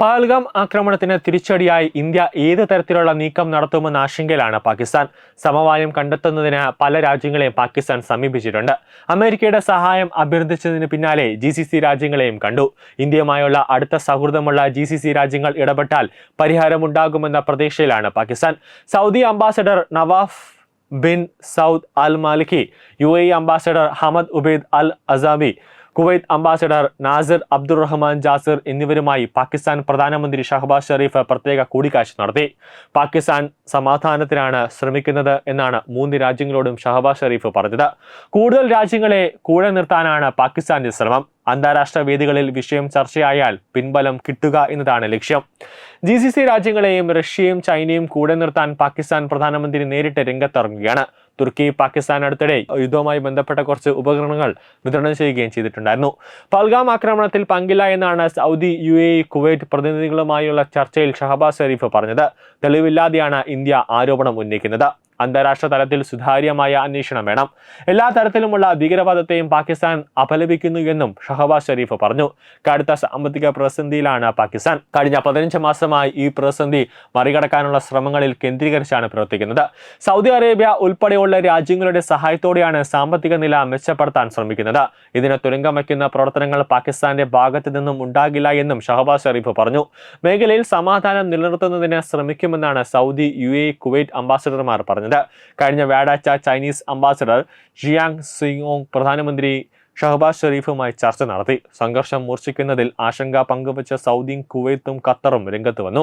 പാൽഗാം ആക്രമണത്തിന് തിരിച്ചടിയായി ഇന്ത്യ ഏത് തരത്തിലുള്ള നീക്കം നടത്തുമെന്ന ആശങ്കയിലാണ് പാകിസ്ഥാൻ. സമവായം കണ്ടെത്തുന്നതിന് പല രാജ്യങ്ങളെയും പാകിസ്ഥാൻ സമീപിച്ചിട്ടുണ്ട്. അമേരിക്കയുടെ സഹായം അഭ്യർത്ഥിച്ചതിന് പിന്നാലെ ജി സി സി രാജ്യങ്ങളെയും കണ്ടു. ഇന്ത്യയുമായുള്ള അടുത്ത സൗഹൃദമുള്ള ജി സി സി രാജ്യങ്ങൾ ഇടപെട്ടാൽ പരിഹാരമുണ്ടാകുമെന്ന പ്രതീക്ഷയിലാണ് Pakistan. Saudi ambassador Nawaf bin Saud Al Malki U A ambassador Hamad Obaid Al Zaabi Kuwait ambassador Nasser Abdulrahman Jasser എന്നിവരുമായി പാകിസ്ഥാൻ പ്രധാനമന്ത്രി ഷഹബാസ് ഷെറീഫ് പ്രത്യേക കൂടിക്കാഴ്ച നടത്തി. പാകിസ്ഥാൻ സമാധാനത്തിനാണ് ശ്രമിക്കുന്നത് എന്നാണ് മൂന്ന് രാജ്യങ്ങളോടും ഷഹബാസ് ഷെറീഫ് പറഞ്ഞത്. കൂടുതൽ രാജ്യങ്ങളെ കൂടെ നിർത്താനാണ് പാകിസ്ഥാന്റെ ശ്രമം. അന്താരാഷ്ട്ര വേദികളിൽ വിഷയം ചർച്ചയായാൽ പിൻബലം കിട്ടുക എന്നതാണ് ലക്ഷ്യം. ജി സി സി രാജ്യങ്ങളെയും റഷ്യയും ചൈനയും കൂടെ നിർത്താൻ പാകിസ്ഥാൻ പ്രധാനമന്ത്രി നേരിട്ട് രംഗത്തിറങ്ങുകയാണ്. തുർക്കി പാകിസ്ഥാൻ അടുത്തിടെ യുദ്ധവുമായി ബന്ധപ്പെട്ട കുറച്ച് ഉപകരണങ്ങൾ വിതരണം ചെയ്യുകയും ചെയ്തിട്ടുണ്ടായിരുന്നു. പൽഗാം ആക്രമണത്തിൽ പങ്കില്ല എന്നാണ് സൗദി യു എ കുവൈറ്റ് പ്രതിനിധികളുമായുള്ള ചർച്ചയിൽ ഷഹബാസ് ഷെരീഫ് പറഞ്ഞത്. തെളിവില്ലാതെയാണ് ഇന്ത്യ ആരോപണം ഉന്നയിക്കുന്നത്. അന്താരാഷ്ട്ര തലത്തിൽ സുതാര്യമായ അന്വേഷണം വേണം. എല്ലാ തരത്തിലുമുള്ള ഭീകരവാദത്തെയും പാകിസ്ഥാൻ അപലപിക്കുന്നു എന്നും ഷഹബാസ് ഷെരീഫ് പറഞ്ഞു. കടുത്ത സാമ്പത്തിക പ്രതിസന്ധിയിലാണ് പാകിസ്ഥാൻ. കഴിഞ്ഞ പതിനഞ്ച് മാസമായി ഈ പ്രതിസന്ധി മറികടക്കാനുള്ള ശ്രമങ്ങളിൽ കേന്ദ്രീകരിച്ചാണ് പ്രവർത്തിക്കുന്നത്. സൗദി അറേബ്യ ഉൾപ്പെടെയുള്ള രാജ്യങ്ങളുടെ സഹായത്തോടെയാണ് സാമ്പത്തിക നില മെച്ചപ്പെടുത്താൻ ശ്രമിക്കുന്നത്. ഇതിനെ തുരങ്കം വയ്ക്കുന്ന പ്രവർത്തനങ്ങൾ പാകിസ്ഥാന്റെ ഭാഗത്തു നിന്നും ഉണ്ടാകില്ല എന്നും ഷഹബാസ് ഷെരീഫ് പറഞ്ഞു. മേഖലയിൽ സമാധാനം നിലനിർത്തുന്നതിന് ശ്രമിക്കുമെന്നാണ് സൗദി യു എ കുവൈറ്റ് അംബാസഡർമാർ പറഞ്ഞത്. കഴിഞ്ഞ വ്യാഴാഴ്ച ചൈനീസ് അംബാസഡർ ജിയാങ് സിങ്ങോങ് പ്രധാനമന്ത്രി ഷഹബാസ് ഷെരീഫുമായി ചർച്ച നടത്തി. സംഘർഷം മൂർച്ഛിക്കുന്നതിൽ ആശങ്ക പങ്കുവച്ച സൗദിയും കുവൈത്തും ഖത്തറും രംഗത്ത് വന്നു.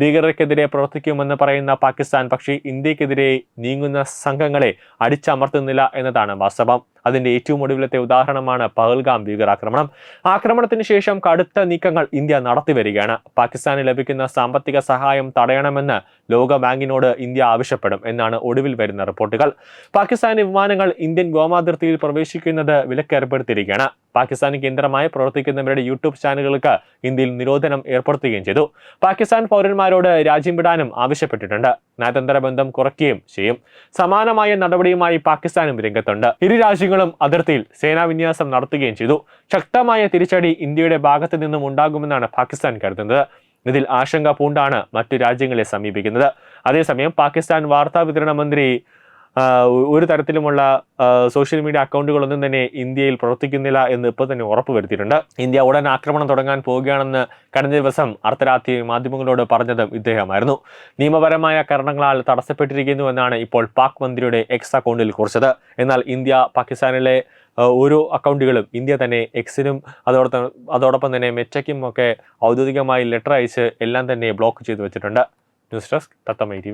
ഭീകരർക്കെതിരെ പ്രവർത്തിക്കുമെന്ന് പറയുന്ന പാകിസ്ഥാൻ പക്ഷേ ഇന്ത്യക്കെതിരെ നീങ്ങുന്ന സംഘങ്ങളെ അടിച്ചമർത്തുന്നില്ല എന്നതാണ് വാസ്തവം. അതിന്റെ ഏറ്റവും ഒടുവിലത്തെ ഉദാഹരണമാണ് പഹൽഗാം ഭീകരാക്രമണം. ആക്രമണത്തിന് ശേഷം കടുത്ത നീക്കങ്ങൾ ഇന്ത്യ നടത്തിവരികയാണ് പാകിസ്ഥാന് ലഭിക്കുന്ന സാമ്പത്തിക സഹായം തടയണമെന്ന് ലോകബാങ്കിനോട് ഇന്ത്യ ആവശ്യപ്പെടും എന്നാണ് ഒടുവിൽ വരുന്ന റിപ്പോർട്ടുകൾ. പാകിസ്ഥാൻ വിമാനങ്ങൾ ഇന്ത്യൻ വ്യോമാതിർത്തിയിൽ പ്രവേശിക്കുന്നത് വിലക്കേർപ്പെടുത്തിയിരിക്കുകയാണ് പാകിസ്ഥാൻ കേന്ദ്രമായി പ്രവർത്തിക്കുന്നവരുടെ യൂട്യൂബ് ചാനലുകൾക്ക് ഇന്ത്യയിൽ നിരോധനം ഏർപ്പെടുത്തുകയും ചെയ്തു. പാകിസ്ഥാൻ പൗരന്മാരോട് രാജ്യം വിടാനും ആവശ്യപ്പെട്ടിട്ടുണ്ട്. നയതന്ത്ര ബന്ധം കുറയ്ക്കുകയും ചെയ്യും. സമാനമായ നടപടിയുമായി പാകിസ്ഥാനും രംഗത്തുണ്ട്. ഇരു രാജ്യങ്ങളും അതിർത്തിയിൽ സേനാ വിന്യാസം നടത്തുകയും ചെയ്തു. ശക്തമായ തിരിച്ചടി ഇന്ത്യയുടെ ഭാഗത്തു നിന്നും ഉണ്ടാകുമെന്നാണ് പാകിസ്ഥാൻ കരുതുന്നത്. ഇതിൽ ആശങ്ക പൂണ്ടാണ് മറ്റു രാജ്യങ്ങളെ സമീപിക്കുന്നത്. അതേസമയം പാകിസ്ഥാൻ വാർത്താ മന്ത്രി ഒരു തരത്തിലുമുള്ള സോഷ്യൽ മീഡിയ അക്കൗണ്ടുകളൊന്നും തന്നെ ഇന്ത്യയിൽ പ്രവർത്തിക്കുന്നില്ല എന്ന് ഇപ്പോൾ തന്നെ ഉറപ്പുവരുത്തിയിട്ടുണ്ട് ഇന്ത്യ ഉടൻ ആക്രമണം തുടങ്ങാൻ പോവുകയാണെന്ന് കഴിഞ്ഞ ദിവസം അർദ്ധരാത്രി മാധ്യമങ്ങളോട് പറഞ്ഞതും ഇദ്ദേഹമായിരുന്നു. നിയമപരമായ കാരണങ്ങളാൽ തടസ്സപ്പെട്ടിരിക്കുന്നു എന്നാണ് ഇപ്പോൾ പാക് മന്ത്രിയുടെ എക്സ് അക്കൗണ്ടിൽ കുറിച്ചത്. എന്നാൽ ഇന്ത്യ പാകിസ്ഥാനിലെ ഓരോ അക്കൗണ്ടുകളും ഇന്ത്യ തന്നെ എക്സിനും അതോടൊപ്പം അതോടൊപ്പം തന്നെ മെറ്റയ്ക്കും ഒക്കെ ഔദ്യോഗികമായി ലെറ്റർ അയച്ച് എല്ലാം തന്നെ ബ്ലോക്ക് ചെയ്തു വെച്ചിട്ടുണ്ട്. ന്യൂസ് ഡെസ്ക് തത്തമ്മ ടി